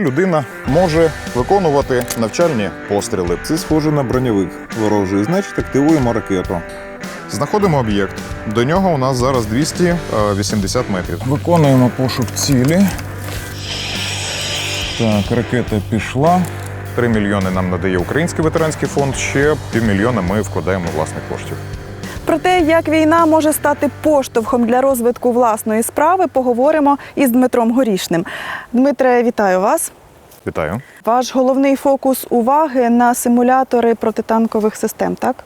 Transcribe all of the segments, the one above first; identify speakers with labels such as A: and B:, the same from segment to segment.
A: Людина може виконувати навчальні постріли.
B: Це схоже на броньовик ворожий, значить активуємо ракету.
A: Знаходимо об'єкт. До нього у нас зараз 280 метрів.
B: Виконуємо пошук цілі. Так, ракета пішла.
A: 3 мільйони нам надає Український ветеранський фонд. Ще півмільйона ми вкладаємо власних коштів.
C: Про те, як війна може стати поштовхом для розвитку власної справи, поговоримо із Дмитром Горішним. Дмитре, вітаю вас.
A: Вітаю.
C: Ваш головний фокус уваги на симулятори протитанкових систем, так?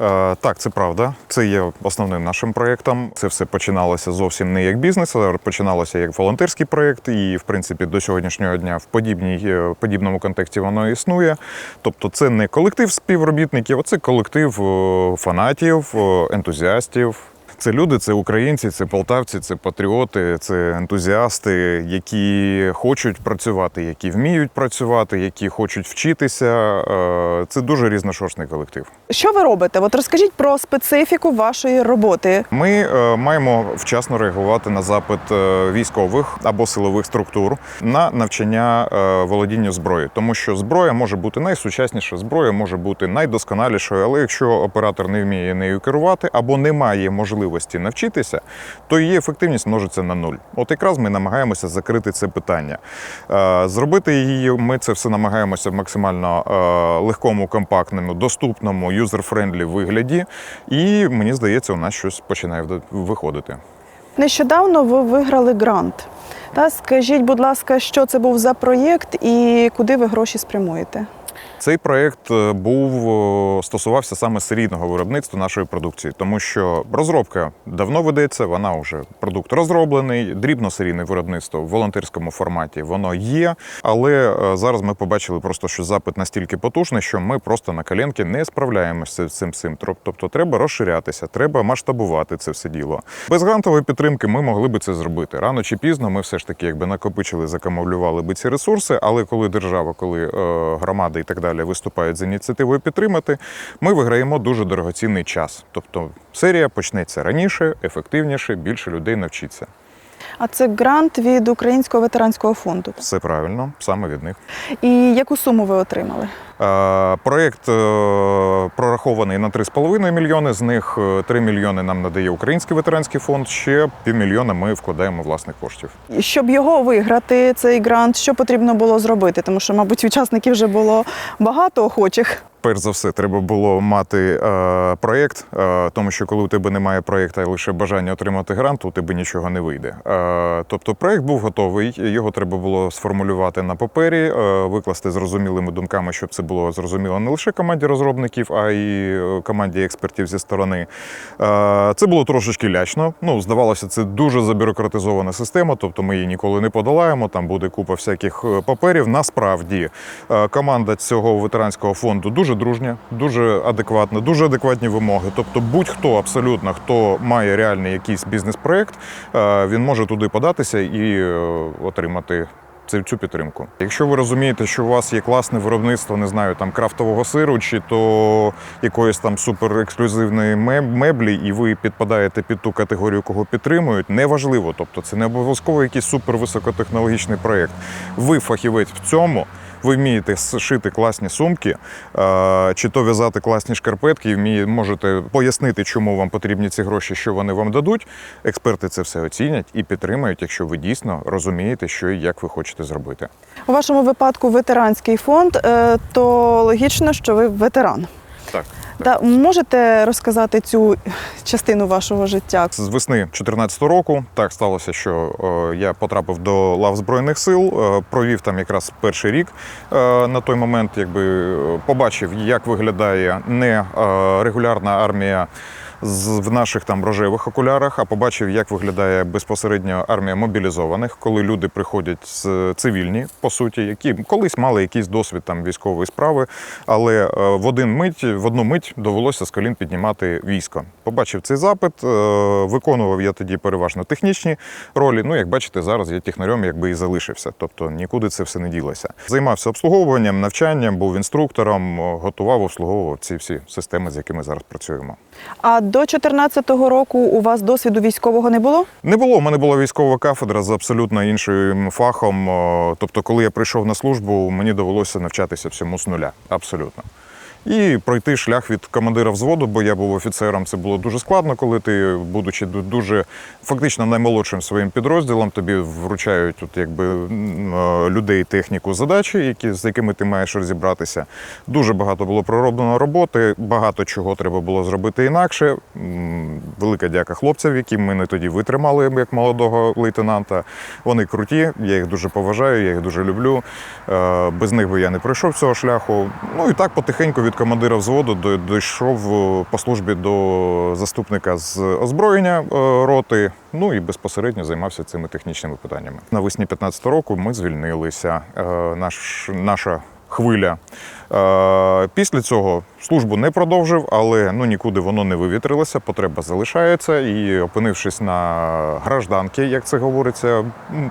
A: Е, так, це правда. Це є основним нашим проєктом. Це все починалося зовсім не як бізнес, а починалося як волонтерський проєкт. І, в принципі, до сьогоднішнього дня в подібній, е, подібному контексті воно існує. Тобто, це не колектив співробітників, а це колектив е, фанатів, ентузіастів. Це люди, це українці, це полтавці, це патріоти, це ентузіасти, які хочуть працювати, які вміють працювати, які хочуть вчитися. Е, Це дуже різношорстний колектив.
C: Що ви робите? От розкажіть про специфіку вашої роботи.
A: Ми е, маємо вчасно реагувати на запит е, військових або силових структур на навчання володінню зброєю, тому що зброя може бути найсучасніша, зброя може бути найдосконалішою, але якщо оператор не вміє нею керувати або не має можливості навчитися, то її ефективність множиться на нуль. От якраз ми намагаємося закрити це питання. Е, Зробити її ми це все намагаємося в максимально е, легкому, компактному, доступному, юзер-френдлі вигляді. І мені здається, у нас щось починає виходити.
C: Нещодавно ви виграли грант. Та скажіть, будь ласка, що це був за проєкт і куди ви гроші спрямуєте?
A: Цей проект е, був е, стосувався саме серійного виробництва нашої продукції, тому що розробка давно ведеться, вона вже продукт розроблений, дрібно-серійне виробництво в волонтерському форматі воно є. Але е, зараз ми побачили просто, що запит настільки потужний, що ми просто на коленки не справляємося з цим цим. Тобто треба розширятися, треба масштабувати це все діло. Без грантової підтримки ми могли би це зробити. Рано чи пізно ми все ж таки якби накопичили, закамулювали би ці ресурси. Але коли держава, коли громади і так далі виступають з ініціативою підтримати, ми виграємо дуже дорогоцінний час. Тобто серія почнеться раніше, ефективніше, більше людей навчиться.
C: А це грант від Українського ветеранського фонду.
A: Все правильно, саме від них.
C: І яку суму ви отримали?
A: Е, Проєкт е, прорахований на 3,5 мільйони. З них е, 3 мільйони нам надає Український ветеранський фонд. Ще півмільйона ми вкладаємо власних коштів.
C: Щоб його виграти, цей грант, що потрібно було зробити? Тому що, мабуть, учасників вже було багато охочих.
A: Перш за все, треба було мати е, проєкт, е, тому що коли у тебе немає проєкту, а лише бажання отримати грант, у тебе нічого не вийде. Е, тобто проєкт був готовий, його треба було сформулювати на папері, е, викласти зрозумілими думками, щоб це було зрозуміло не лише команді розробників, а й е, команді експертів зі сторони. Е, це було трошечки лячно. Ну, здавалося, це дуже забюрократизована система, тобто ми її ніколи не подолаємо. Там буде купа всяких е, паперів. Насправді е, команда цього ветеранського фонду дуже дружня, дуже адекватна, дуже адекватні вимоги. Тобто, будь-хто абсолютно хто має реальний якийсь бізнес-проект, е, він може туди податися і е, отримати. Це цю підтримку. Якщо ви розумієте, що у вас є класне виробництво, не знаю, там крафтового сиру чи то якоїсь там суперексклюзивної меблі, і ви підпадаєте під ту категорію, кого підтримують, неважливо. Тобто це не обов'язково якийсь супервисокотехнологічний проєкт. Ви фахівець в цьому. Ви вмієте шити класні сумки, чи то в'язати класні шкарпетки, і можете пояснити, чому вам потрібні ці гроші, що вони вам дадуть. Експерти це все оцінять і підтримають, якщо ви дійсно розумієте, що і як ви хочете зробити.
C: У вашому випадку ветеранський фонд, е, то логічно, що ви ветеран.
A: Так.
C: Та можете розказати цю частину вашого життя?
A: З весни 2014 року так сталося, що е, я потрапив до лав Збройних сил, е, провів там якраз перший рік е, на той момент, якби е, побачив, як виглядає не е, регулярна армія. З- В наших там рожевих окулярах, а побачив, як виглядає безпосередньо армія мобілізованих, коли люди приходять з цивільні, по суті, які колись мали якийсь досвід там військової справи, але е, в один мить, в одну мить довелося з колін піднімати військо. Побачив цей запит, е, виконував я тоді переважно технічні ролі. Ну, як бачите, зараз я технарем якби і залишився, тобто нікуди це все не ділося. Займався обслуговуванням, навчанням, був інструктором, готував, обслуговував ці всі системи, з якими зараз працюємо.
C: А до 2014 року у вас досвіду військового не було?
A: Не було. У мене була військова кафедра з абсолютно іншим фахом. Тобто, коли я прийшов на службу, мені довелося навчатися всьому з нуля. Абсолютно. І пройти шлях від командира взводу, бо я був офіцером. Це було дуже складно, коли ти, будучи дуже фактично наймолодшим своїм підрозділом, тобі вручають тут якби е, людей, техніку, задачі, які з якими ти маєш розібратися. Дуже багато було пророблено роботи, багато чого треба було зробити інакше. Велика дяка хлопцям, які мене тоді витримали як молодого лейтенанта. Вони круті, я їх дуже поважаю, я їх дуже люблю. Е, Без них би я не пройшов цього шляху. Ну і так потихеньку від командира взводу дійшов е, по службі до заступника з озброєння е, роти. Ну і безпосередньо займався цими технічними питаннями. Навесні 15 року ми звільнилися. Е, Наш, наша хвиля. Е, Після цього службу не продовжив, але ну нікуди воно не вивітрилося. Потреба залишається. І опинившись на гражданки, як це говориться,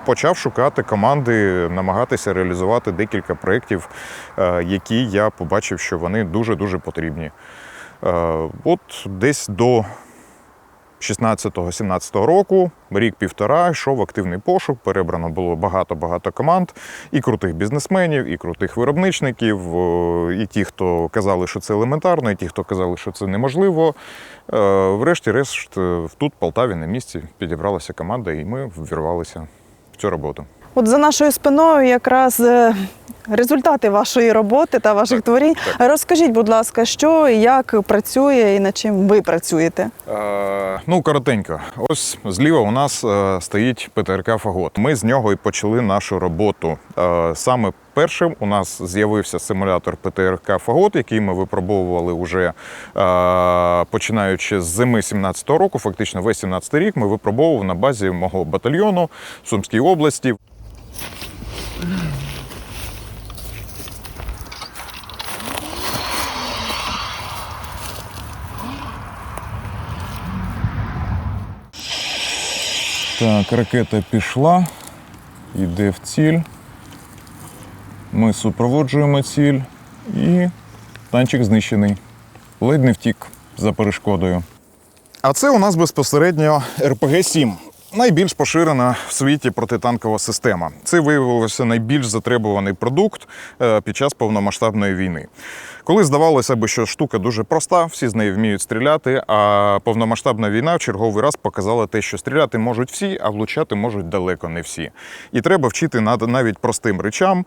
A: почав шукати команди, намагатися реалізувати декілька проєктів, е, які я побачив, що вони дуже дуже потрібні. Е, От десь до 16-17 року, рік-півтора, йшов активний пошук. Перебрано було багато-багато команд, і крутих бізнесменів, і крутих виробничників, і ті, хто казали, що це елементарно, і ті, хто казали, що це неможливо. Е, Врешті-решт, е, тут, в Полтаві, на місці підібралася команда, і ми ввірвалися в цю роботу.
C: От за нашою спиною якраз е, результати вашої роботи та ваших творінь. Розкажіть, будь ласка, що і як працює і над чим ви працюєте?
A: Е, ну, коротенько. Ось зліва у нас е, стоїть ПТРК Фагот. Ми з нього і почали нашу роботу. Е, саме першим у нас з'явився симулятор ПТРК Фагот, який ми випробовували вже е, починаючи з зими 17-го року. Фактично, весь 17-й рік ми випробовували на базі мого батальйону в Сумській області. Так, ракета пішла, йде в ціль. Ми супроводжуємо ціль і танчик знищений. Ледь не втік за перешкодою. А це у нас безпосередньо РПГ-7. Найбільш поширена в світі протитанкова система. Це виявилося найбільш затребуваний продукт е, під час повномасштабної війни. Коли здавалося б, що штука дуже проста, всі з неї вміють стріляти. А повномасштабна війна в черговий раз показала те, що стріляти можуть всі, а влучати можуть далеко не всі. І треба вчити навіть простим речам. Е,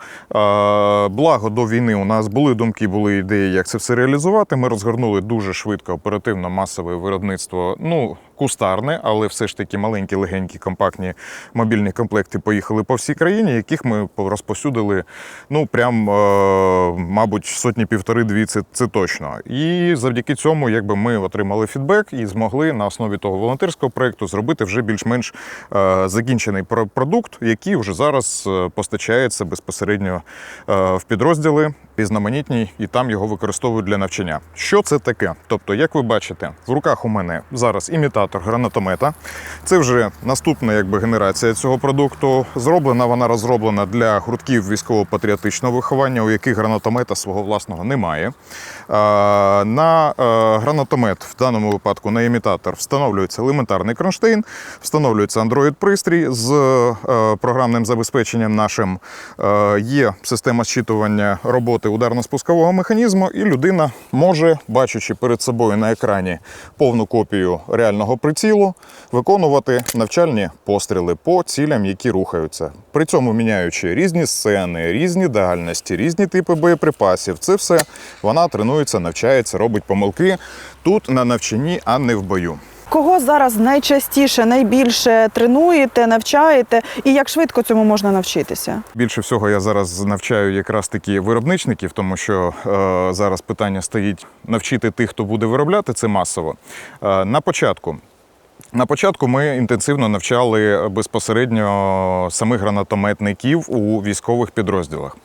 A: Благо до війни у нас були думки, були ідеї, як це все реалізувати. Ми розгорнули дуже швидко оперативно масове виробництво. Ну, кустарне, але все ж таки маленькі, легенькі, компактні мобільні комплекти поїхали по всій країні, яких ми розпосюдили, ну прям, е, мабуть, сотні півтори-дві, це, це точно. І завдяки цьому, якби ми отримали фідбек і змогли на основі того волонтерського проєкту зробити вже більш-менш е, закінчений продукт, який вже зараз е, постачається безпосередньо в підрозділи різноманітні, і там його використовують для навчання. Що це таке? Тобто, як ви бачите, в руках у мене зараз імітатор гранатомета. Це вже наступна якби, генерація цього продукту. Зроблена вона розроблена для гуртків військово-патріотичного виховання, у яких гранатомета свого власного немає. На е, гранатомет, в даному випадку на імітатор, встановлюється елементарний кронштейн, встановлюється Android-пристрій з е, програмним забезпеченням нашим. Е, Є система зчитування роботи ударно-спускового механізму, і людина може, бачачи перед собою на екрані повну копію реального прицілу, виконувати навчальні постріли по цілям, які рухаються. При цьому міняючи різні сцени, різні дальності, різні типи боєприпасів. Це все вона тренується, навчається, робить помилки тут на навчанні, а не в бою.
C: Кого зараз найчастіше, найбільше тренуєте, навчаєте, і як швидко цьому можна навчитися?
A: Більше всього я зараз навчаю якраз такі виробничників, тому що е, зараз питання стоїть навчити тих, хто буде виробляти це масово. Е, на початку. На початку ми інтенсивно навчали безпосередньо самих гранатометників у військових підрозділах.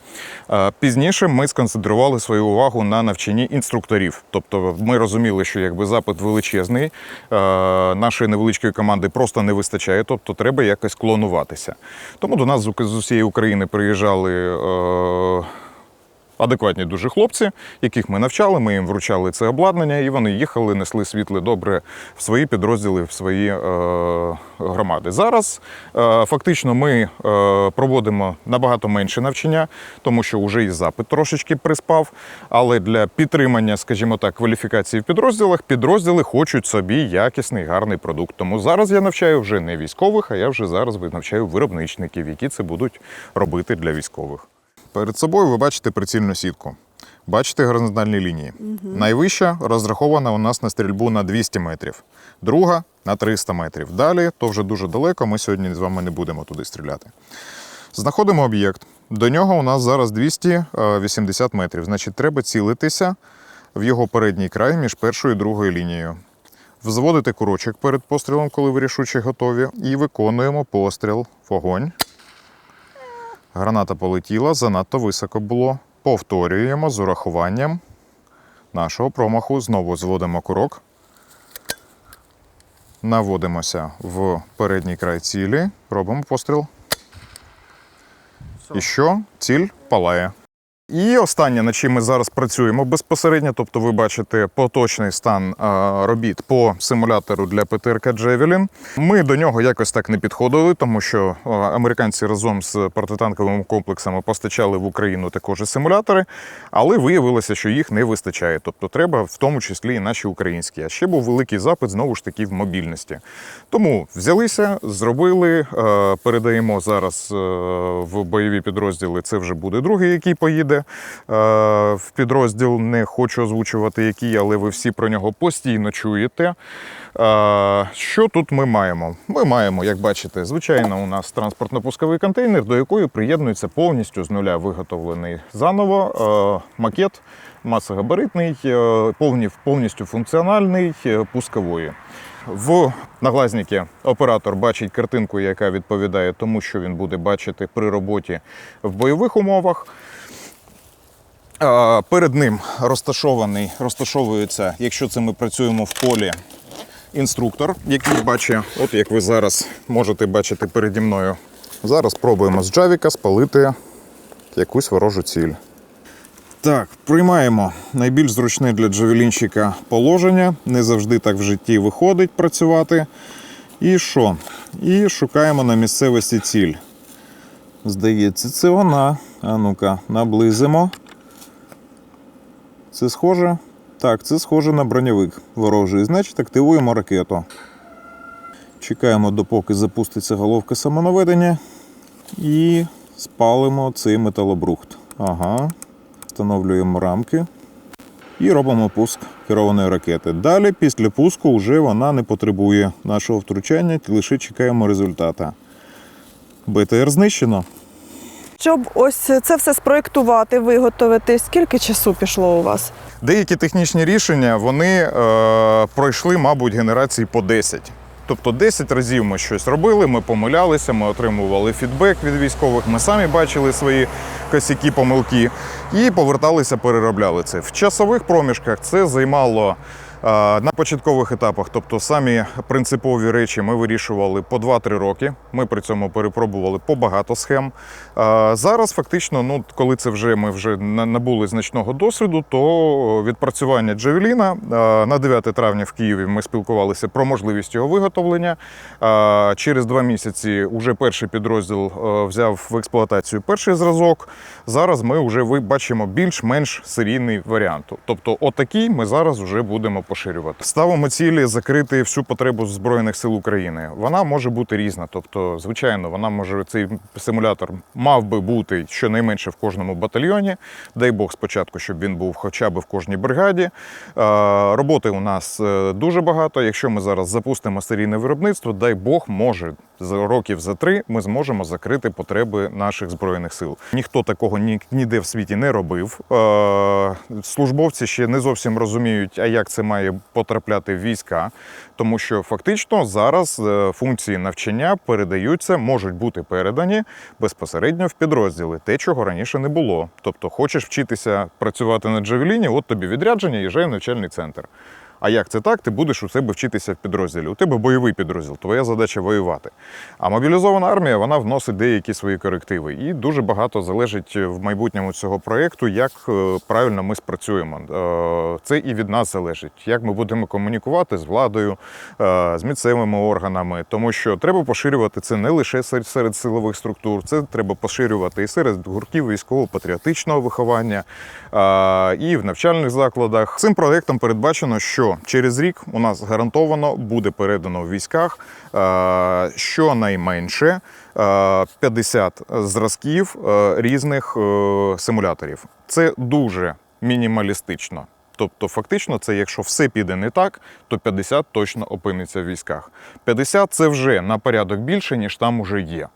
A: Е, Пізніше ми сконцентрували свою увагу на навчанні інструкторів. Тобто ми розуміли, що якби запит величезний, е, нашої невеличкої команди просто не вистачає, тобто треба якось клонуватися. Тому до нас з усієї України приїжджали. Адекватні дуже хлопці, яких ми навчали. Ми їм вручали це обладнання, і вони їхали, несли світле добре в свої підрозділи, в свої е, громади. Зараз е, фактично ми е, проводимо набагато менше навчання, тому що вже і запит трошечки приспав. Але для підтримання, скажімо так, кваліфікації в підрозділах, підрозділи хочуть собі якісний гарний продукт. Тому зараз я навчаю вже не військових, а я вже зараз навчаю виробничників, які це будуть робити для військових. Перед собою ви бачите прицільну сітку. Бачите горизонтальні лінії. Найвища розрахована у нас на стрільбу на 200 метрів, друга на 300 метрів. Далі то вже дуже далеко. Ми сьогодні з вами не будемо туди стріляти. Знаходимо об'єкт. До нього у нас зараз 280 метрів. Значить, треба цілитися в його передній край між першою і другою лінією. Взводити курочок перед пострілом, коли ви рішуче готові, і виконуємо постріл. Вогонь. Граната полетіла, занадто високо було. Повторюємо з урахуванням нашого промаху. Знову зводимо курок. Наводимося в передній край цілі, робимо постріл. І що? Ціль палає. І останнє, над чим ми зараз працюємо безпосередньо, тобто ви бачите поточний стан е, робіт по симулятору для ПТРК Джевелін. Ми до нього якось так не підходили, тому що е, американці разом з протитанковими комплексами постачали в Україну також симулятори, але виявилося, що їх не вистачає. Тобто треба в тому числі і наші українські. А ще був великий запит знову ж таки в мобільності. Тому взялися, зробили, е, передаємо зараз в бойові підрозділи. Це вже буде другий, який поїде е, в підрозділ. Не хочу озвучувати який, але ви всі про нього постійно чуєте. Е, Що тут ми маємо? Ми маємо, як бачите, звичайно, у нас транспортно-пусковий контейнер, до якої приєднується повністю з нуля виготовлений заново е, макет масогабаритний, повні- повністю функціональний пускової. В наглазникі оператор бачить картинку, яка відповідає тому, що він буде бачити при роботі в бойових умовах. Перед ним розташований, розташовується, якщо це ми працюємо в полі, інструктор, який бачить, от як ви зараз можете бачити переді мною. Зараз пробуємо з джавіка спалити якусь ворожу ціль. Так, приймаємо найбільш зручне для джавелінщика положення. Не завжди так в житті виходить працювати. І що? І шукаємо на місцевості ціль. Здається, це вона. А ну-ка, наблизимо. Це схоже? Так, це схоже на броньовик ворожий. Значить, активуємо ракету. Чекаємо, допоки запуститься головка самонаведення. І спалимо цей металобрухт. Ага. Встановлюємо рамки і робимо пуск керованої ракети. Далі, після пуску, вже вона не потребує нашого втручання, лише чекаємо результата. БТР знищено.
C: Щоб ось це все спроєктувати, виготовити, скільки часу пішло у вас?
A: Деякі технічні рішення вони е, пройшли, мабуть, генерації по 10. Тобто 10 разів ми щось робили, ми помилялися, ми отримували фідбек від військових, ми самі бачили свої косяки, помилки і поверталися, переробляли це. В часових проміжках це займало на початкових етапах, тобто самі принципові речі ми вирішували по 2-3 роки. Ми при цьому перепробували по багато схем. Зараз фактично, ну коли це вже ми вже на- набули значного досвіду, то відпрацювання Джавеліна на 9 травня в Києві ми спілкувалися про можливість його виготовлення. Через два місяці уже перший підрозділ взяв в експлуатацію перший зразок. Зараз ми вже бачимо більш-менш серійний варіант. Тобто, отакий ми зараз вже будемо поширювати. Ставимо цілі закрити всю потребу Збройних сил України. Вона може бути різна. Тобто, звичайно, вона може цей симулятор мав би бути щонайменше в кожному батальйоні. Дай Бог спочатку, щоб він був хоча б в кожній бригаді. Е, Роботи у нас е, дуже багато. Якщо ми зараз запустимо серійне виробництво, дай Бог, може за років за три ми зможемо закрити потреби наших збройних сил. Ніхто такого ні, ніде в світі не робив. Е, Службовці ще не зовсім розуміють, а як це має потрапляти в війська, тому що фактично зараз е, функції навчання передаються, можуть бути передані безпосередньо в підрозділи, те, чого раніше не було. Тобто, хочеш вчитися працювати на Джавеліні, от тобі відрядження, їжджай в навчальний центр. А як це так? Ти будеш у себе вчитися в підрозділі. У тебе бойовий підрозділ, твоя задача воювати. А мобілізована армія вона вносить деякі свої корективи. І дуже багато залежить в майбутньому цього проєкту, як е, правильно ми спрацюємо. Е, Це і від нас залежить, як ми будемо комунікувати з владою, е, з місцевими органами, тому що треба поширювати це не лише серед, силових структур, це треба поширювати і серед гуртків військово-патріотичного виховання е, і в навчальних закладах. Цим проєктом передбачено, що через рік у нас гарантовано буде передано в військах е, щонайменше е, 50 зразків е, різних е, симуляторів. Це дуже мінімалістично. Тобто, фактично, це якщо все піде не так, то 50 точно опиниться в військах. 50 це вже на порядок більше, ніж там уже є.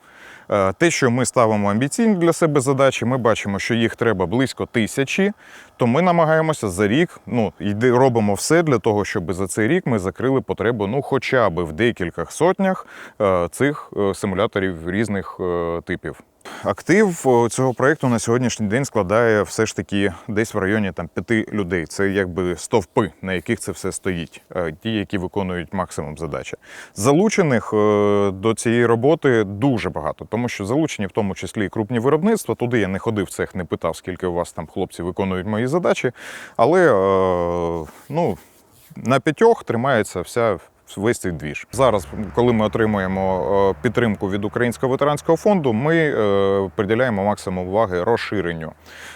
A: Е, Те, що ми ставимо амбіційні для себе задачі, ми бачимо, що їх треба близько тисячі, то ми намагаємося за рік, ну йди- робимо все для того, щоб за цей рік ми закрили потребу, ну хоча б в декількох сотнях е, цих е, симуляторів різних типів. Актив цього проєкту на сьогоднішній день складає все ж таки десь в районі там п'яти людей. Це якби стовпи, на яких це все стоїть, е, ті, які виконують максимум задачі. Залучених е, до цієї роботи дуже багато, тому що залучені в тому числі і крупні виробництва. Туди я не ходив цех, не питав, скільки у вас там хлопці виконують мої задачі. Але е, ну, на п'ятьох тримається вся. Весь цей двіж. Зараз, коли ми отримуємо е, підтримку від Українського ветеранського фонду, ми е, приділяємо максимум уваги розширенню.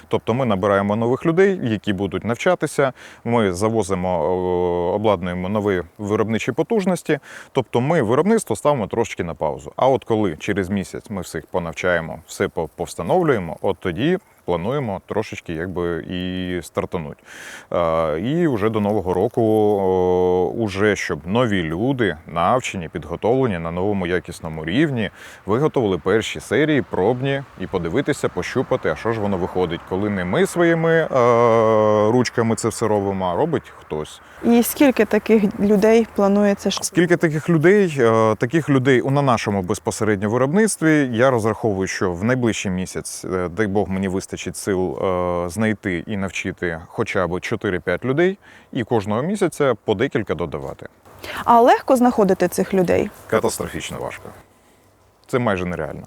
A: Тобто ми набираємо нових людей, які будуть навчатися. Ми завозимо, е, обладнуємо нові виробничі потужності. Тобто ми виробництво ставимо трошки на паузу. А от коли через місяць ми всіх понавчаємо, все по- повстановлюємо, от тоді. Плануємо трошечки якби і стартануть. І вже до нового року, уже щоб нові люди навчені, підготовлені на новому якісному рівні, виготовили перші серії, пробні і подивитися, пощупати, а що ж воно виходить, коли не ми своїми ручками це все робимо, а робить хтось.
C: І скільки таких людей планується?
A: Скільки таких людей? Е, Таких людей у на нашому безпосередньо виробництві. Я розраховую, що в найближчий місяць, е, дай Бог, мені вистачить сил е, знайти і навчити хоча б 4-5 людей, і кожного місяця по декілька додавати.
C: А легко знаходити цих людей?
A: Катастрофічно важко. Це майже нереально.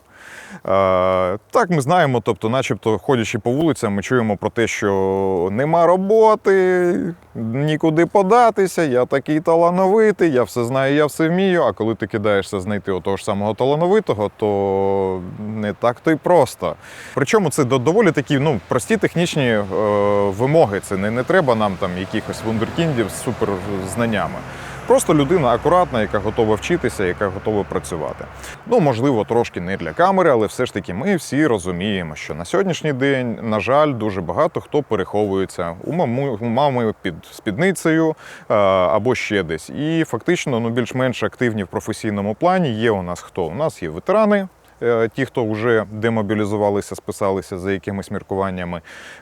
A: Е, так, ми знаємо, тобто, начебто, ходячи по вулицям, ми чуємо про те, що нема роботи, нікуди податися, я такий талановитий, я все знаю, я все вмію. А коли ти кидаєшся знайти отого ж самого талановитого, то не так то й просто. Причому це доволі такі ну, прості технічні е, вимоги. Це не, не треба нам там якихось вундеркіндів з суперзнаннями. Просто людина акуратна, яка готова вчитися, яка готова працювати. Ну, можливо, трошки не для камери, але все ж таки ми всі розуміємо, що на сьогоднішній день, на жаль, дуже багато хто переховується у маму- у мами під спідницею е, або ще десь. І фактично, ну, більш-менш активні в професійному плані є у нас хто? У нас є ветерани. е, Ті, хто вже демобілізувалися, списалися за якимись міркуваннями,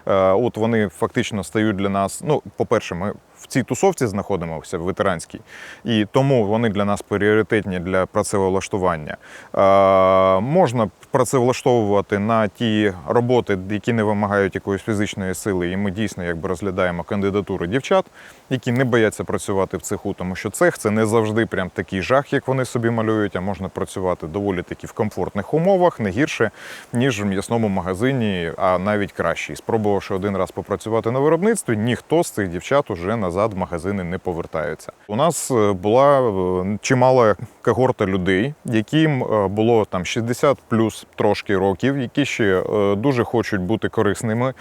A: Е, от вони фактично стають для нас. Ну, по-перше, ми в цій тусовці знаходимося в ветеранській, і тому вони для нас пріоритетні для працевлаштування. Е, можна працевлаштовувати на ті роботи, які не вимагають якоїсь фізичної сили, і ми дійсно якби розглядаємо кандидатури дівчат, які не бояться працювати в цеху, тому що цех це не завжди прям такий жах, як вони собі малюють, а можна працювати доволі таки в комфортних умовах, не гірше, ніж в м'ясному магазині, а навіть краще. І спробувавши один раз попрацювати на виробництві, ніхто з цих дівчат уже назад в магазини не повертаються. У нас е, була е, чимала когорта людей, яким е, було там 60 плюс трошки років, які ще дуже хочуть бути корисними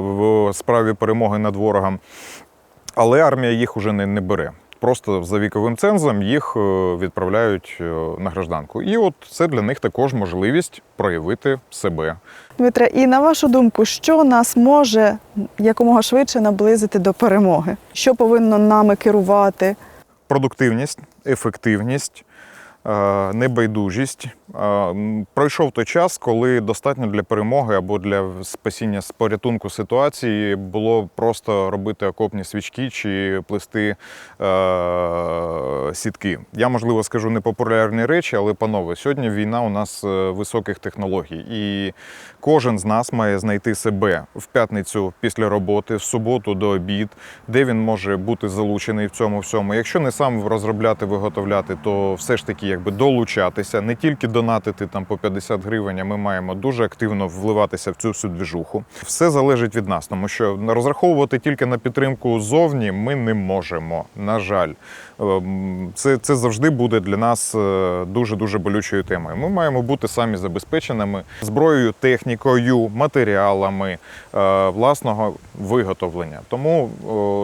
A: в справі перемоги над ворогом. Але армія їх уже не, не бере. Просто за віковим цензом їх е, відправляють е, на гражданку. І от це для них також можливість проявити себе.
C: Дмитре, і на вашу думку, що нас може якомога швидше наблизити до перемоги? Що повинно нами керувати?
A: Продуктивність, ефективність, е, небайдужість Пройшов той час, коли достатньо для перемоги або для спасіння з порятунку ситуації було просто робити окопні свічки чи плести е- сітки. Я можливо скажу непопулярні речі, але панове, сьогодні війна у нас е, високих технологій, і кожен з нас має знайти себе в п'ятницю після роботи, в суботу до обід, де він може бути залучений в цьому всьому. Якщо не сам розробляти, виготовляти, то все ж таки якби долучатися, не тільки донатити там по 50 гривень, а ми маємо дуже активно вливатися в цю всю двіжуху. Все залежить від нас, тому що розраховувати тільки на підтримку зовні ми не можемо. На жаль, Ем, це, це завжди буде для нас дуже дуже болючою темою. Ми маємо бути самі забезпеченими зброєю, технікою, матеріалами е, власного виготовлення. Тому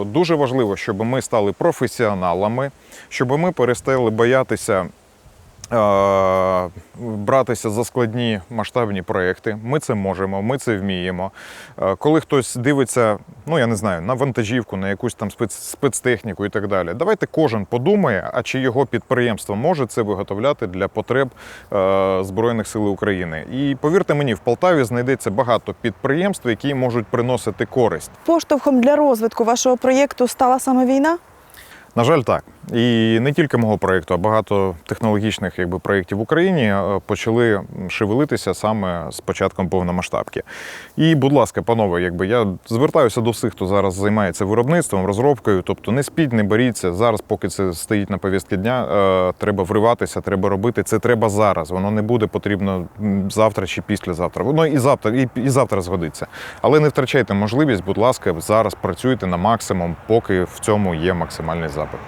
A: дуже важливо, щоб ми стали професіоналами, щоб ми перестали боятися. Братися за складні масштабні проекти. Ми це можемо, ми це вміємо. Коли хтось дивиться, ну я не знаю, на вантажівку, на якусь там спец, спецтехніку і так далі. Давайте кожен подумає, а чи його підприємство може це виготовляти для потреб Збройних сил України. І повірте мені, в Полтаві знайдеться багато підприємств, які можуть приносити користь.
C: Поштовхом для розвитку вашого проєкту стала саме війна?
A: На жаль, так. І не тільки мого проєкту, а багато технологічних якби, проєктів в Україні е, почали шевелитися саме з початком повномасштабки. І, будь ласка, панове, якби я звертаюся до всіх, хто зараз займається виробництвом, розробкою. Тобто не спіть, не боріться. Зараз, поки це стоїть на повістки дня, е, треба вриватися, треба робити. Це треба зараз. Воно не буде потрібно завтра чи післязавтра. Воно і завтра, і, і завтра згодиться. Але не втрачайте можливість, будь ласка, зараз працюйте на максимум, поки в цьому є максимальний запит.